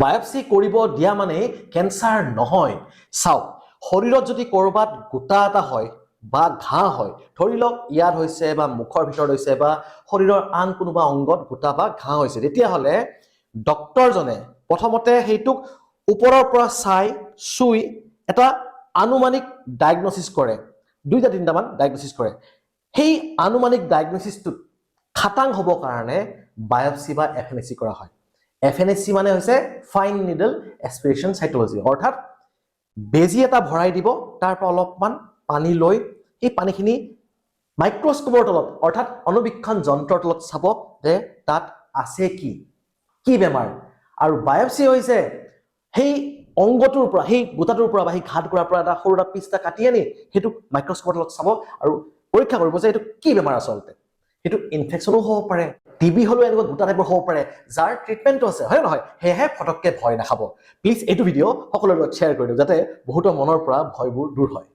বায়পচি কৰিব দিয়া মানে কেঞ্চাৰ নহয়। চাওক, শৰীৰত যদি ক'ৰবাত গোটা এটা হয় বা ঘাঁ হয়, ধৰি লওক ইয়াত হৈছে বা মুখৰ ভিতৰত হৈছে বা শৰীৰৰ আন কোনোবা অংগত গোটা বা ঘাঁ হৈছে, তেতিয়াহ'লে ডক্তৰজনে প্ৰথমতে সেইটোক ওপৰৰ পৰা চাই, চুই এটা আনুমানিক ডায়েগনচিছ কৰে। দুইটা, তিনিটামান ডায়েগনচিছ কৰে। সেই আনুমানিক ডায়েগনচিছটোত খাটাং হ'বৰ কাৰণে বায়পচি বা এফ এন চি কৰা হয়। এফ এন এছ চি মানে হৈছে ফাইন নিডল এছপিৰেশ্যন চাইটলজি অৰ্থাৎ বেজী এটা ভৰাই দিব তাৰ পৰা অলপমান পানী লৈ সেই পানীখিনি মাইক্ৰস্কোপৰ তলত অৰ্থাৎ অনুবীক্ষণ যন্ত্ৰৰ তলত চাব যে তাত আছে কি কি বেমাৰ। আৰু বায়পচি হৈছে সেই অংগটোৰ পৰা সেই গোটাটোৰ পৰা বা সেই ঘাটগোড়াৰ পৰা এটা সৰু এটা পিচ এটা কাটি আনি সেইটোক মাইক্ৰস্কোপৰ তলত চাব আৰু পৰীক্ষা কৰিব যে এইটো কি বেমাৰ আচলতে। সেইটো ইনফেকশ্যনো হ'ব পাৰে টিবি হ'লেও এনেকুৱা দুটা টাইপৰ হ'ব পাৰে, যাৰ ট্ৰিটমেণ্টটো আছে হয় নহয়? সেয়েহে ফটককৈ ভয় নাখাব। প্লিজ এইটো ভিডিঅ' সকলোৰে লগত শ্বেয়াৰ কৰি দিয়ক, যাতে বহুতৰ মনৰ পৰা ভয়বোৰ দূৰ হয়।